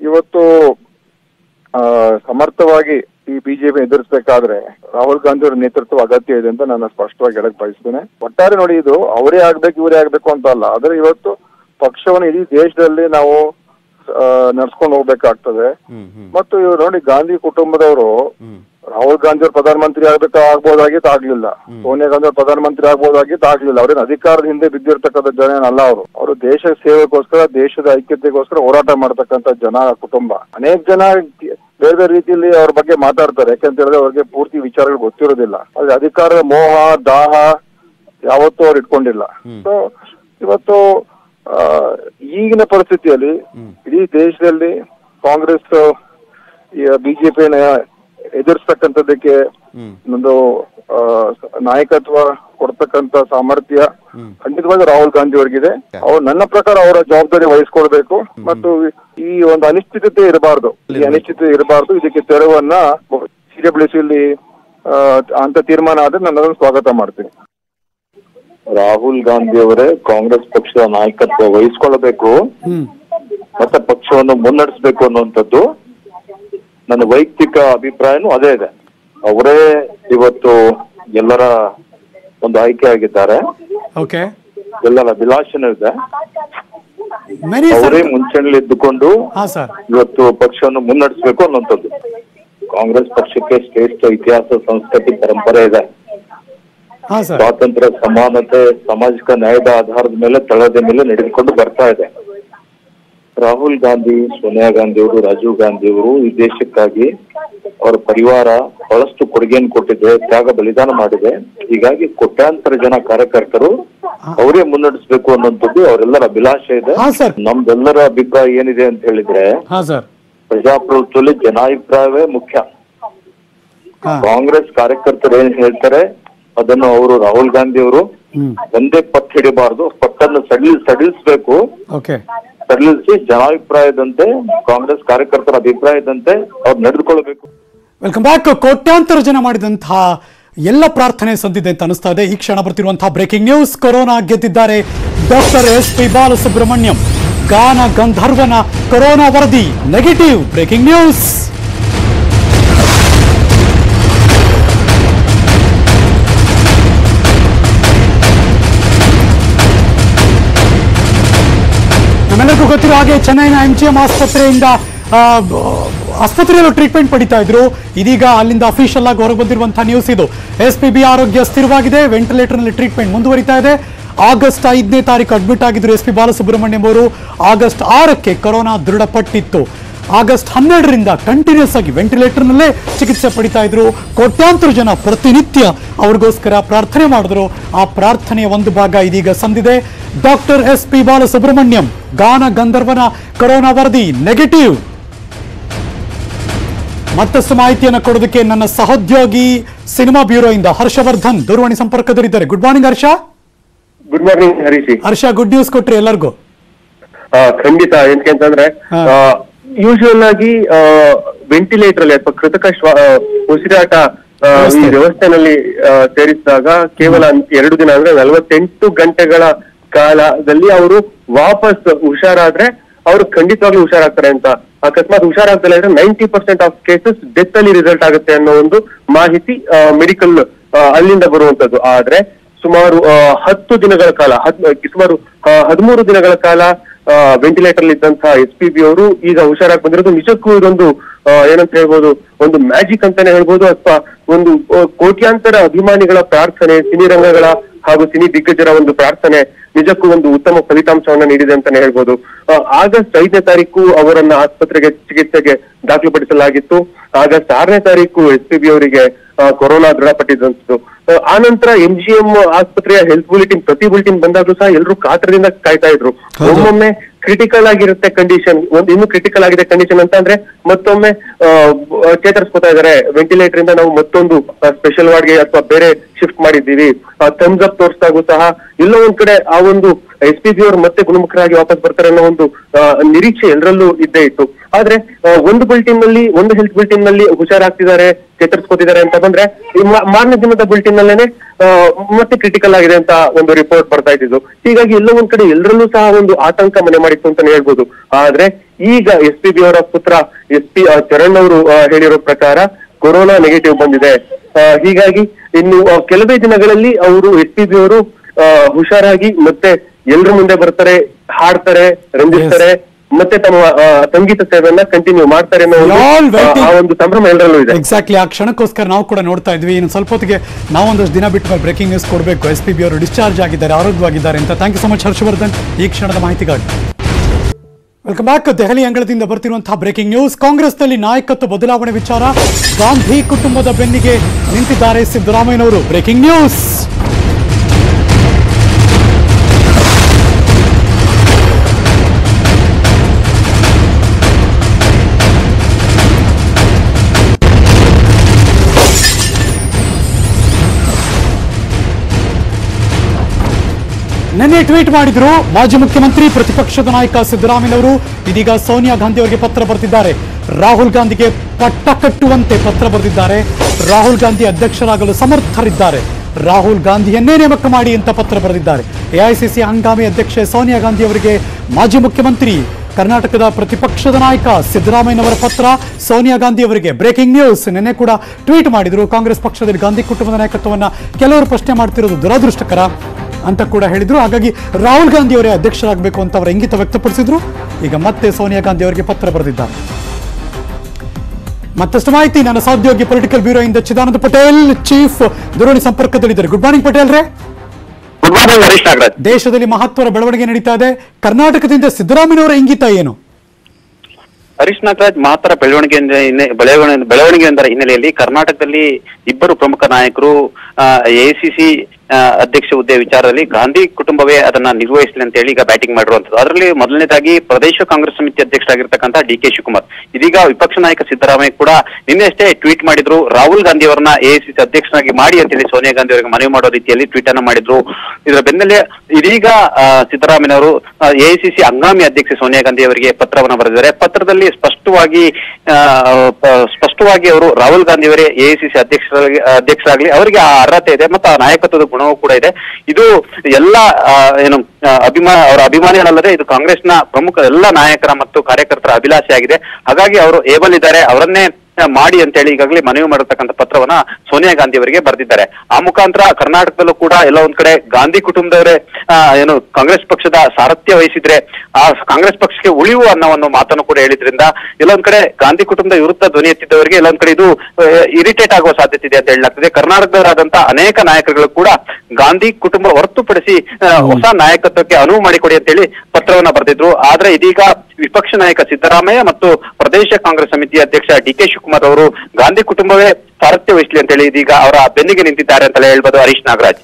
C: ಇವತ್ತು ಆ, ಸಮರ್ಥವಾಗಿ ಈ ಬಿಜೆಪಿ ಎದುರಿಸಬೇಕಾದ್ರೆ ರಾಹುಲ್ ಗಾಂಧಿ ಅವರ ನೇತೃತ್ವ ಅಗತ್ಯ ಇದೆ ಅಂತ ನಾನು ಸ್ಪಷ್ಟವಾಗಿ ಹೇಳಕ್ ಬಯಸ್ತೇನೆ. ಒಟ್ಟಾರೆ ನೋಡಿ ಇದು ಅವರೇ ಆಗ್ಬೇಕು ಇವರೇ ಆಗ್ಬೇಕು ಅಂತ ಅಲ್ಲ. ಆದ್ರೆ ಇವತ್ತು ಪಕ್ಷವನ್ನು ಇಡೀ ದೇಶದಲ್ಲಿ ನಾವು ನಡ್ಸ್ಕೊಂಡು ಹೋಗ್ಬೇಕಾಗ್ತದೆ. ಮತ್ತು ಇವ್ರು ನೋಡಿ ಗಾಂಧಿ ಕುಟುಂಬದವರು ರಾಹುಲ್ ಗಾಂಧಿ ಅವರು ಪ್ರಧಾನಮಂತ್ರಿ ಆಗ್ಬೇಕು ಆಗ್ಬೋದಾಗಿತ್ತು? ಆಗ್ಲಿಲ್ಲ. ಸೋನಿಯಾ ಗಾಂಧಿ ಅವರು ಪ್ರಧಾನಮಂತ್ರಿ ಆಗ್ಬೋದಾಗಿತ್ತು? ಆಗ್ಲಿಲ್ಲ. ಅವ್ರೇನು ಅಧಿಕಾರದ ಹಿಂದೆ ಬಿದ್ದಿರ್ತಕ್ಕಂಥ ಜನ ಏನಲ್ಲ ಅವರು. ಅವರು ದೇಶ ಸೇವೆಗೋಸ್ಕರ ದೇಶದ ಐಕ್ಯತೆಗೋಸ್ಕರ ಹೋರಾಟ ಮಾಡ್ತಕ್ಕಂಥ ಜನ ಕುಟುಂಬ. ಅನೇಕ ಜನ ಬೇರೆ ಬೇರೆ ರೀತಿಯಲ್ಲಿ ಅವ್ರ ಬಗ್ಗೆ ಮಾತಾಡ್ತಾರೆ. ಯಾಕಂತ ಹೇಳಿದ್ರೆ ಅವ್ರಿಗೆ ಪೂರ್ತಿ ವಿಚಾರಗಳು ಗೊತ್ತಿರೋದಿಲ್ಲ. ಆದ್ರೆ ಅಧಿಕಾರದ ಮೋಹ ದಾಹ ಯಾವತ್ತೂ ಅವ್ರು ಇಟ್ಕೊಂಡಿಲ್ಲ. ಸೊ ಇವತ್ತು ಈಗಿನ ಪರಿಸ್ಥಿತಿಯಲ್ಲಿ ಇಡೀ ದೇಶದಲ್ಲಿ ಕಾಂಗ್ರೆಸ್ ಬಿಜೆಪಿನ ಎದುರಿಸ್ತಕ್ಕಂಥದ್ದಕ್ಕೆ ಒಂದು ನಾಯಕತ್ವ ಕೊಡ್ತಕ್ಕಂತ ಸಾಮರ್ಥ್ಯ ಖಂಡಿತವಾಗಿ ರಾಹುಲ್ ಗಾಂಧಿ ಅವ್ರಿಗಿದೆ ಅವ್ರು ನನ್ನ ಪ್ರಕಾರ ಅವರ ಜವಾಬ್ದಾರಿ ವಹಿಸ್ಕೊಳ್ಬೇಕು. ಮತ್ತು ಈ ಒಂದು ಅನಿಶ್ಚಿತತೆ ಇರಬಾರ್ದು. ಈ ಅನಿಶ್ಚಿತತೆ ಇರಬಾರ್ದು. ಇದಕ್ಕೆ ತೆರವನ್ನ ಸಿ ಡಬ್ಲ್ಯೂ ಸಿ ಅಂತ ತೀರ್ಮಾನ ಆದ್ರೆ ನಾನು ಅದನ್ನು ಸ್ವಾಗತ ಮಾಡ್ತೀನಿ.
D: ರಾಹುಲ್ ಗಾಂಧಿ ಅವರೇ ಕಾಂಗ್ರೆಸ್ ಪಕ್ಷದ ನಾಯಕತ್ವ ವಹಿಸ್ಕೊಳ್ಬೇಕು. ಮತ್ತೆ ಪಕ್ಷವನ್ನು ಮುನ್ನಡೆಸಬೇಕು ಅನ್ನುವಂಥದ್ದು ನನ್ನ ವೈಯಕ್ತಿಕ ಅಭಿಪ್ರಾಯನೂ ಅದೇ ಇದೆ. ಅವರೇ ಇವತ್ತು ಎಲ್ಲರ ಒಂದು ಆಯ್ಕೆ ಆಗಿದ್ದಾರೆ.
A: ಓಕೆ.
D: ಎಲ್ಲರ ಅಭಿಲಾಷೆನೂ ಇದೆ. ಅವರೇ ಮುಂಚೂಣಿಯಲ್ಲಿ ಇದ್ದುಕೊಂಡು ಇವತ್ತು ಪಕ್ಷವನ್ನು ಮುನ್ನಡೆಸಬೇಕು ಅನ್ನುವಂಥದ್ದು. ಕಾಂಗ್ರೆಸ್ ಪಕ್ಷಕ್ಕೆ ಶ್ರೇಷ್ಠ ಇತಿಹಾಸ ಸಂಸ್ಕೃತಿ ಪರಂಪರೆ ಇದೆ. ಸ್ವಾತಂತ್ರ್ಯ ಸಮಾನತೆ ಸಾಮಾಜಿಕ ನ್ಯಾಯದ ಆಧಾರದ ಮೇಲೆ ತಳದ ಮೇಲೆ ನಡೆದುಕೊಂಡು ಬರ್ತಾ ಇದೆ. ರಾಹುಲ್ ಗಾಂಧಿ ಸೋನಿಯಾ ಗಾಂಧಿ ಅವರು ರಾಜೀವ್ ಗಾಂಧಿ ಅವರು ಈ ದೇಶಕ್ಕಾಗಿ ಅವರ ಪರಿವಾರ ಬಹಳಷ್ಟು ಕೊಡುಗೆಯನ್ನು ಕೊಟ್ಟಿದೆ ತ್ಯಾಗ ಬಲಿದಾನ ಮಾಡಿದೆ. ಹೀಗಾಗಿ ಕೋಟ್ಯಾಂತರ ಜನ ಕಾರ್ಯಕರ್ತರು ಅವರೇ ಮುನ್ನಡೆಸಬೇಕು ಅನ್ನುವಂಥದ್ದು ಅವರೆಲ್ಲರ ಅಭಿಲಾಷೆ ಇದೆ. ನಮ್ದೆಲ್ಲರ ಅಭಿಪ್ರಾಯ ಏನಿದೆ ಅಂತ ಹೇಳಿದ್ರೆ ಪ್ರಜಾಪ್ರಭುತ್ವದಲ್ಲಿ ಜನಾಭಿಪ್ರಾಯವೇ ಮುಖ್ಯ. ಕಾಂಗ್ರೆಸ್ ಕಾರ್ಯಕರ್ತರು ಏನ್ ಹೇಳ್ತಾರೆ ಅದನ್ನು ಅವರು ರಾಹುಲ್ ಗಾಂಧಿ ಅವರು ಒಂದೇ ಪತ್ ಹಿಡಿಬಾರ್ದು ಪಟ್ಟನ್ನು ಸಡಿಲ್ ಸಡಿಲಿಸಬೇಕು. ಸಡಿಲಿಸಿ ಜನಾಭಿಪ್ರಾಯದಂತೆ ಕಾಂಗ್ರೆಸ್ ಕಾರ್ಯಕರ್ತರ ಅಭಿಪ್ರಾಯದಂತೆ ಅವ್ರು ನಡೆದುಕೊಳ್ಳಬೇಕು.
A: Welcome back. ಕೋಟ್ಯಾಂತರ ಜನ ಮಾಡಿದಂತಹ ಎಲ್ಲ ಪ್ರಾರ್ಥನೆ ಸಂದಿದೆ ಅಂತ ಅನಿಸ್ತಾ ಇದೆ. ಈ ಕ್ಷಣ ಬರ್ತಿರುವಂತಹ ಬ್ರೇಕಿಂಗ್ ನ್ಯೂಸ್. ಕೊರೋನಾ ಗೆದ್ದಿದ್ದಾರೆ. Doctor S P Balasubrahmanyam. ಗಾನ ಗಂಧರ್ವನ ಕೊರೋನಾ ವರದಿ. Negative breaking news. ನಮ್ಮೆಲ್ಲರಿಗೂ ಗೊತ್ತಿರೋ ಹಾಗೆ ಚೆನ್ನೈನ ಎಂ ಜಿ ಎಂ ಆಸ್ಪತ್ರೆಯಿಂದ ಆಸ್ಪತ್ರೆಯಲ್ಲೂ ಟ್ರೀಟ್ಮೆಂಟ್ ಪಡಿತಾ ಇದ್ರು. ಇದೀಗ ಅಲ್ಲಿಂದ ಅಫಿಷಿಯಲ್ ಆಗಿ ಹೊರಗೆ ಬಂದಿರುವಂತಹ ನ್ಯೂಸ್ ಇದು. ಎಸ್ ಪಿ ಬಿ ಆರೋಗ್ಯ ಸ್ಥಿರವಾಗಿದೆ ವೆಂಟಿಲೇಟರ್ನಲ್ಲಿ ಟ್ರೀಟ್ಮೆಂಟ್ ಮುಂದುವರಿತಾ ಇದೆ. ಆಗಸ್ಟ್ ಐದನೇ ತಾರೀಕು ಅಡ್ಮಿಟ್ ಆಗಿದ್ರು ಎಸ್ ಪಿ ಬಾಲಸುಬ್ರಹ್ಮಣ್ಯಂ ಅವರು. ಆಗಸ್ಟ್ ಆರಕ್ಕೆ ಕೊರೋನಾ ದೃಢಪಟ್ಟಿತ್ತು. ಆಗಸ್ಟ್ ಹನ್ನೆರಡರಿಂದ ಕಂಟಿನ್ಯೂಸ್ ಆಗಿ ವೆಂಟಿಲೇಟರ್ ನಲ್ಲೇ ಚಿಕಿತ್ಸೆ ಪಡಿತಾ ಇದ್ರು. ಕೋಟ್ಯಾಂತರ ಜನ ಪ್ರತಿನಿತ್ಯ ಅವ್ರಿಗೋಸ್ಕರ ಪ್ರಾರ್ಥನೆ ಮಾಡಿದ್ರು. ಆ ಪ್ರಾರ್ಥನೆಯ ಒಂದು ಭಾಗ ಇದೀಗ ಸಂದಿದೆ. ಡಾಕ್ಟರ್ ಎಸ್ ಪಿ ಬಾಲಸುಬ್ರಹ್ಮಣ್ಯಂ ಗಾನ ಗಂಧರ್ವನ ಕೊರೋನಾ ವರದಿ ನೆಗೆಟಿವ್ ಮತ್ತಷ್ಟು ಮಾಹಿತಿಯನ್ನು ಕೊಡೋದಕ್ಕೆ ನನ್ನ ಸಹೋದ್ಯೋಗಿ ಸಿನಿಮಾ ಬ್ಯೂರೋ ಇಂದ ಹರ್ಷವರ್ಧನ್ ದೂರವಾಣಿ ಸಂಪರ್ಕದಲ್ಲಿದ್ದಾರೆ. Good morning Harsha.
E: Good morning ಹರೀಶಿ.
A: Harsha good news ಕೊಟ್ರಿ ಎಲ್ಲರಿಗೂ.
E: ಖಂಡಿತ. ಎಂತಂದ್ರೆ
A: ಹಾ.
E: ಯೂಶುವಲ್ ಆಗಿ ವೆಂಟಿಲೇಟರ್ ಅಲ್ಲಿ ಅಥವಾ ಕೃತಕ ಉಸಿರಾಟ ಈ ವ್ಯವಸ್ಥೆನಲ್ಲಿ ಸೇರಿಸಿದಾಗ ಕೇವಲ ಎರಡು ದಿನ ಅಂದ್ರೆ ನಲವತ್ತೆಂಟು ಗಂಟೆಗಳ ಕಾಲದಲ್ಲಿ ಅವರು ವಾಪಸ್ ಹುಷಾರಾದ್ರೆ ಅವರು ಖಂಡಿತವಾಗ್ಲೂ ಹುಷಾರಾಗ್ತಾರೆ ಅಂತ. ಅಕಸ್ಮಾತ್ ಹುಷಾರಾಗ್ದಲ್ಲ ಅಂದ್ರೆ ninety percent of cases death ಅಲ್ಲಿ ರಿಸಲ್ಟ್ ಆಗುತ್ತೆ ಅನ್ನೋ ಒಂದು ಮಾಹಿತಿ ಮೆಡಿಕಲ್ ಅಲ್ಲಿಂದ ಬರುವಂತದ್ದು ಆದ್ರೆ ಸುಮಾರು ಹತ್ತು ದಿನಗಳ ಕಾಲ ಸುಮಾರು ಹದಿಮೂರು ದಿನಗಳ ಕಾಲ ವೆಂಟಿಲೇಟರ್ ಇದ್ದಂತಹ ಎಸ್ ಪಿ ಬಿ ಅವರು ಈಗ ಹುಷಾರಾಗಿ ಬಂದಿರೋದು. ನಿಜಕ್ಕೂ ಇದೊಂದು ಏನಂತ ಹೇಳ್ಬೋದು, ಒಂದು ಮ್ಯಾಜಿಕ್ ಅಂತಾನೆ ಹೇಳ್ಬೋದು, ಅಥವಾ ಒಂದು ಕೋಟ್ಯಾಂತರ ಅಭಿಮಾನಿಗಳ ಪ್ರಾರ್ಥನೆ ಸಿನಿರಂಗಗಳ ಹಾಗೂ ಸಿನಿ ದಿಗ್ಗಜರ ಒಂದು ಪ್ರಾರ್ಥನೆ ನಿಜಕ್ಕೂ ಒಂದು ಉತ್ತಮ ಫಲಿತಾಂಶವನ್ನ ನೀಡಿದೆ ಅಂತಾನೆ ಹೇಳ್ಬೋದು. ಆಗಸ್ಟ್ ಐದನೇ ತಾರೀಕು ಅವರನ್ನ ಆಸ್ಪತ್ರೆಗೆ ಚಿಕಿತ್ಸೆಗೆ ದಾಖಲುಪಡಿಸಲಾಗಿತ್ತು. ಆಗಸ್ಟ್ ಆರನೇ ತಾರೀಕು ಎಸ್ ಪಿ ಬಿ ಅವರಿಗೆ ಕೊರೋನಾ ದೃಢಪಟ್ಟಿದ್ದಂಥದ್ದು. ಆ, ನಂತರ ಎಂ ಜಿ ಎಂ ಆಸ್ಪತ್ರೆಯ ಹೆಲ್ತ್ ಬುಲೆಟಿನ್ ಪ್ರತಿ ಬುಲೆಟಿನ್ ಬಂದಾಗ್ಲೂ ಸಹ ಎಲ್ಲರೂ ಕಾತರದಿಂದ ಕಾಯ್ತಾ ಇದ್ರು. ಒಮ್ಮೊಮ್ಮೆ ಕ್ರಿಟಿಕಲ್ ಆಗಿರುತ್ತೆ ಕಂಡೀಷನ್ ಒಂದು ಇನ್ನು ಕ್ರಿಟಿಕಲ್ ಆಗಿದೆ ಕಂಡೀಷನ್ ಅಂತ ಅಂದ್ರೆ ಮತ್ತೊಮ್ಮೆ ಚೇತರಿಸ್ಕೋತಾ ಇದಾರೆ. ವೆಂಟಿಲೇಟರ್ ಇಂದ ನಾವು ಮತ್ತೊಂದು ಸ್ಪೆಷಲ್ ವಾರ್ಡ್ಗೆ ಅಥವಾ ಬೇರೆ ಶಿಫ್ಟ್ ಮಾಡಿದ್ದೀವಿ. ಥಮ್ಸ್ ಅಪ್ ತೋರಿಸಿದಾಗೂ ಸಹ ಎಲ್ಲೋ ಒಂದ್ ಕಡೆ ಆ ಒಂದು ಎಸ್ ಪಿ ಬಿ ಅವರು ಮತ್ತೆ ಗುಣಮುಖರಾಗಿ ವಾಪಸ್ ಬರ್ತಾರೆ ಅನ್ನೋ ಒಂದು ನಿರೀಕ್ಷೆ ಎಲ್ಲರಲ್ಲೂ ಇದ್ದೇ ಇತ್ತು. ಆದ್ರೆ ಒಂದು ಬುಲೆಟಿನ್ನಲ್ಲಿ, ಒಂದು ಹೆಲ್ತ್ ಬುಲೆಟಿನ್ನಲ್ಲಿ ಹುಷಾರಾಗ್ತಿದ್ದಾರೆ, ಚೇತರಿಸ್ಕೊತಿದ್ದಾರೆ ಅಂತ ಬಂದ್ರೆ ಮಾರನೇ ದಿನದ ಬುಲೆಟಿನ್ ನಲ್ಲೇನೆ ಮತ್ತೆ ಕ್ರಿಟಿಕಲ್ ಆಗಿದೆ ಅಂತ ಒಂದು ರಿಪೋರ್ಟ್ ಬರ್ತಾ ಇದ್ದಿದ್ದು. ಹೀಗಾಗಿ ಎಲ್ಲ ಒಂದ್ ಕಡೆ ಎಲ್ಲರಲ್ಲೂ ಸಹ ಒಂದು ಆತಂಕ ಮನೆ ಮಾಡಿತ್ತು ಅಂತಾನೆ ಹೇಳ್ಬೋದು. ಆದ್ರೆ ಈಗ ಎಸ್ ಪಿ ಬಿ ಅವರ ಪುತ್ರ ಎಸ್ ಪಿ ಚರಣ್ ಅವರು ಹೇಳಿರೋ ಪ್ರಕಾರ ಕೊರೋನಾ ನೆಗೆಟಿವ್ ಬಂದಿದೆ. ಹೀಗಾಗಿ ಇನ್ನು ಕೆಲವೇ ದಿನಗಳಲ್ಲಿ ಅವರು ಎಸ್ ಪಿ ಬಿ ಅವರು ಹುಷಾರಾಗಿ ಮತ್ತೆ ಎಲ್ರ ಮುಂದೆ ಬರ್ತಾರೆ, ಹಾಡ್ತಾರೆ, ರಂಜಿಸ್ತಾರೆ ಮತ್ತೆ ತಮ್ಮ ಸಂಗೀತ ಸೇವೆಯನ್ನ ಕಂಟಿನ್ಯೂ ಮಾಡ್ತಾರೆ ಒಂದು, ಸಂಭ್ರಮ ಎಲ್ಲರಲ್ಲೂ ಇದೆ.
A: ಎಕ್ಸಾಕ್ಟ್ಲಿ ಆ ಕ್ಷಣಕ್ಕೋಸ್ಕರ ನಾವು ಕೂಡ ನೋಡ್ತಾ ಇದ್ವಿ. ಇನ್ನು ಸ್ವಲ್ಪ ಹೊತ್ತಿಗೆ ನಾವು ಒಂದಷ್ಟು ದಿನ ಬಿಟ್ಟು ಬ್ರೇಕಿಂಗ್ ನ್ಯೂಸ್ ಕೊಡಬೇಕು. ಎಸ್ ಪಿ ಬಿ ಅವರು ಡಿಸ್ಚಾರ್ಜ್ ಆಗಿದ್ದಾರೆ ಆರೋಗ್ಯವಾಗಿದ್ದಾರೆ ಅಂತ. Thank you so much Harshavardhan. ಈ ಕ್ಷಣದ ಮಾಹಿತಿಗಾಗಿ. ವೆಲ್ಕಮ್ ಬ್ಯಾಕ್ ದೆಹಲಿ ಅಂಗಳದಿಂದ ಬರ್ತಿರುವಂತಹ ಬ್ರೇಕಿಂಗ್ ನ್ಯೂಸ್ ಕಾಂಗ್ರೆಸ್ನಲ್ಲಿ ನಾಯಕತ್ವ ಬದಲಾವಣೆ ವಿಚಾರ. ಗಾಂಧಿ ಕುಟುಂಬದ ಬೆನ್ನಿಗೆ ನಿಂತಿದ್ದಾರೆ ಸಿದ್ದರಾಮಯ್ಯನವರು. ಬ್ರೇಕಿಂಗ್ ನ್ಯೂಸ್ ನಿನ್ನೆ ಟ್ವೀಟ್ ಮಾಡಿದ್ರು ಮಾಜಿ ಮುಖ್ಯಮಂತ್ರಿ ಪ್ರತಿಪಕ್ಷದ ನಾಯಕ ಸಿದ್ದರಾಮಯ್ಯನವರು ಇದೀಗ ಸೋನಿಯಾ ಗಾಂಧಿ ಅವರಿಗೆ ಪತ್ರ ಬರೆದಿದ್ದಾರೆ. ರಾಹುಲ್ ಗಾಂಧಿಗೆ ಪಟ್ಟ ಕಟ್ಟುವಂತೆ ಪತ್ರ ಬರೆದಿದ್ದಾರೆ. ರಾಹುಲ್ ಗಾಂಧಿ ಅಧ್ಯಕ್ಷರಾಗಲು ಸಮರ್ಥರಿದ್ದಾರೆ. ರಾಹುಲ್ ಗಾಂಧಿಯನ್ನೇ ನೇಮಕ ಮಾಡಿ ಅಂತ ಪತ್ರ ಬರೆದಿದ್ದಾರೆ. ಎಐಸಿಸಿ ಹಂಗಾಮಿ ಅಧ್ಯಕ್ಷೆ ಸೋನಿಯಾ ಗಾಂಧಿ ಅವರಿಗೆ ಮಾಜಿ ಮುಖ್ಯಮಂತ್ರಿ, ಕರ್ನಾಟಕದ ಪ್ರತಿಪಕ್ಷದ ನಾಯಕ ಸಿದ್ದರಾಮಯ್ಯನವರ ಪತ್ರ, ಸೋನಿಯಾ ಗಾಂಧಿ ಅವರಿಗೆ ಬ್ರೇಕಿಂಗ್ ನ್ಯೂಸ್. ನಿನ್ನೆ ಕೂಡ ಟ್ವೀಟ್ ಮಾಡಿದರು ಕಾಂಗ್ರೆಸ್ ಪಕ್ಷದಲ್ಲಿ ಗಾಂಧಿ ಕುಟುಂಬದ ನಾಯಕತ್ವವನ್ನು ಕೆಲವರು ಪ್ರಶ್ನೆ ಮಾಡ್ತಿರೋದು ದುರದೃಷ್ಟಕರ. ಅಂತ ಕೂಡ ಹೇಳಿದ್ರು. ಹಾಗಾಗಿ ರಾಹುಲ್ ಗಾಂಧಿ ಅವರೇ ಅಧ್ಯಕ್ಷರಾಗಬೇಕು ಅಂತ ಅವರ ಇಂಗಿತ ವ್ಯಕ್ತಪಡಿಸಿದ್ರು. ಈಗ ಮತ್ತೆ ಸೋನಿಯಾ ಗಾಂಧಿ ಅವರಿಗೆ ಪತ್ರ ಬರೆದಿದ್ದಾರೆ. ಮತ್ತಷ್ಟು ಮಾಹಿತಿ ನನ್ನ ಸಹೋದ್ಯೋಗಿ ಪೊಲಿಟಿಕಲ್ ಬ್ಯೂರೋ ಇಂದ ಚಿದಾನಂದ ಪಟೇಲ್ ಚೀಫ್ ದೂರವಾಣಿ ಸಂಪರ್ಕದಲ್ಲಿದ್ದಾರೆ. ಗುಡ್ ಮಾರ್ನಿಂಗ್ ಪಟೇಲ್ ರೇ. ದೇಶದಲ್ಲಿ ಮಹತ್ವದ ಬೆಳವಣಿಗೆ ನಡೀತಾ ಇದೆ. ಕರ್ನಾಟಕದಿಂದ ಸಿದ್ದರಾಮಯ್ಯವರ ಇಂಗಿತ ಏನು?
F: ಹರೀಶ್ ನಾಗರಾಜ್ ಮಹತ್ತರ ಬೆಳವಣಿಗೆ ಬೆಳವಣಿಗೆ ಬೆಳವಣಿಗೆ ಎಂದರ ಹಿನ್ನೆಲೆಯಲ್ಲಿ ಕರ್ನಾಟಕದಲ್ಲಿ ಇಬ್ಬರು ಪ್ರಮುಖ ನಾಯಕರು ಎಸಿಸಿ ಅಧ್ಯಕ್ಷ ಹುದ್ದೆ ವಿಚಾರದಲ್ಲಿ ಗಾಂಧಿ ಕುಟುಂಬವೇ ಅದನ್ನ ನಿರ್ವಹಿಸಲಿ ಅಂತ ಹೇಳಿ ಈಗ ಬ್ಯಾಟಿಂಗ್ ಮಾಡಿರುವಂತದ್ದು ಅದರಲ್ಲಿ ಮೊದಲನೇದಾಗಿ ಪ್ರದೇಶ ಕಾಂಗ್ರೆಸ್ ಸಮಿತಿ ಅಧ್ಯಕ್ಷರಾಗಿರ್ತಕ್ಕಂಥ ಡಿ ಕೆ ಶಿವಕುಮಾರ್. ಇದೀಗ ವಿಪಕ್ಷ ನಾಯಕ ಸಿದ್ದರಾಮಯ್ಯ ಕೂಡ ನಿನ್ನೆಷ್ಟೇ ಟ್ವೀಟ್ ಮಾಡಿದ್ರು. ರಾಹುಲ್ ಗಾಂಧಿ ಅವರನ್ನ ಎಐಸಿಸಿ ಅಧ್ಯಕ್ಷನಾಗಿ ಮಾಡಿ ಅಂತ ಹೇಳಿ ಸೋನಿಯಾ ಗಾಂಧಿ ಅವರಿಗೆ ಮನವಿ ಮಾಡೋ ರೀತಿಯಲ್ಲಿ ಟ್ವೀಟ್ ಅನ್ನ ಮಾಡಿದ್ರು. ಇದರ ಬೆನ್ನಲ್ಲೇ ಇದೀಗ ಸಿದ್ದರಾಮಯ್ಯನವರು ಎಐಸಿಸಿ ಹಂಗಾಮಿ ಅಧ್ಯಕ್ಷೆ ಸೋನಿಯಾ ಗಾಂಧಿ ಅವರಿಗೆ ಪತ್ರವನ್ನ ಬರೆದಿದ್ದಾರೆ. ಪತ್ರದಲ್ಲಿ ಸ್ಪಷ್ಟವಾಗಿ ಸ್ಪಷ್ಟವಾಗಿ ಅವರು ರಾಹುಲ್ ಗಾಂಧಿ ಅವರೇ ಎಐಸಿಸಿ ಅಧ್ಯಕ್ಷರಾಗಿ, ಅಧ್ಯಕ್ಷರಾಗಲಿ, ಅವರಿಗೆ ಆ ಅರ್ಹತೆ ಇದೆ ಮತ್ತು ಆ ನಾಯಕತ್ವದ ಗುಣವೂ ಕೂಡ ಇದೆ. ಇದು ಎಲ್ಲ ಏನು ಅಭಿಮಾನ ಅವರ ಅಭಿಮಾನಿಗಳಲ್ಲದೆ ಇದು ಕಾಂಗ್ರೆಸ್ನ ಪ್ರಮುಖ ಎಲ್ಲ ನಾಯಕರ ಮತ್ತು ಕಾರ್ಯಕರ್ತರ ಅಭಿಲಾಷೆ ಆಗಿದೆ ಹಾಗಾಗಿ ಅವರು ಏಬಲ್ ಇದ್ದಾರೆ. ಅವರನ್ನೇ ಮಾಡಿ ಅಂತ ಹೇಳಿ ಈಗಾಗಲೇ ಮನವಿ ಮಾಡಿರ್ತಕ್ಕಂಥ ಪತ್ರವನ್ನ ಸೋನಿಯಾ ಗಾಂಧಿ ಅವರಿಗೆ ಬರೆದಿದ್ದಾರೆ. ಆ ಮುಖಾಂತರ ಕರ್ನಾಟಕದಲ್ಲೂ ಕೂಡ ಎಲ್ಲ ಒಂದ್ ಕಡೆ ಗಾಂಧಿ ಕುಟುಂಬದವರೇ ಏನು ಕಾಂಗ್ರೆಸ್ ಪಕ್ಷದ ಸಾರಥ್ಯ ವಹಿಸಿದ್ರೆ, ಆ ಕಾಂಗ್ರೆಸ್ ಪಕ್ಷಕ್ಕೆ ಉಳಿವು ಅನ್ನೋ ಒಂದು ಮಾತನ್ನು ಕೂಡ ಹೇಳಿದ್ರಿಂದ ಎಲ್ಲೊಂದ್ ಕಡೆ ಗಾಂಧಿ ಕುಟುಂಬದ ವಿರುದ್ಧ ಧ್ವನಿ ಎತ್ತಿದ್ದವರಿಗೆ ಎಲ್ಲೊಂದ್ ಕಡೆ ಇದು ಇರಿಟೇಟ್ ಆಗುವ ಸಾಧ್ಯತೆ ಇದೆ ಅಂತ ಹೇಳಲಾಗ್ತದೆ. ಕರ್ನಾಟಕದವರಾದಂತಹ ಅನೇಕ ನಾಯಕರುಗಳು ಕೂಡ ಗಾಂಧಿ ಕುಟುಂಬ ಹೊರತುಪಡಿಸಿ ಹೊಸ ನಾಯಕತ್ವಕ್ಕೆ ಅನುವು ಮಾಡಿಕೊಡಿ ಅಂತ ಹೇಳಿ ಪತ್ರವನ್ನ ಬರೆದಿದ್ರು. ಆದ್ರೆ ಇದೀಗ ವಿಪಕ್ಷ ನಾಯಕ ಸಿದ್ದರಾಮಯ್ಯ ಮತ್ತು ಪ್ರದೇಶ ಕಾಂಗ್ರೆಸ್ ಸಮಿತಿ ಅಧ್ಯಕ್ಷ ಡಿ ಕೆ ಶಿವಕುಮಾರ್ ಅವರು ಗಾಂಧಿ ಕುಟುಂಬವೇ ಸಾರಥ್ಯ ವಹಿಸಲಿ ಅಂತ ಹೇಳಿ ಇದೀಗ ಅವರ ಬೆನ್ನಿಗೆ ನಿಂತಿದ್ದಾರೆ ಅಂತಲೇ ಹೇಳ್ಬೋದು ಹರೀಶ್ ನಾಗರಾಜ್.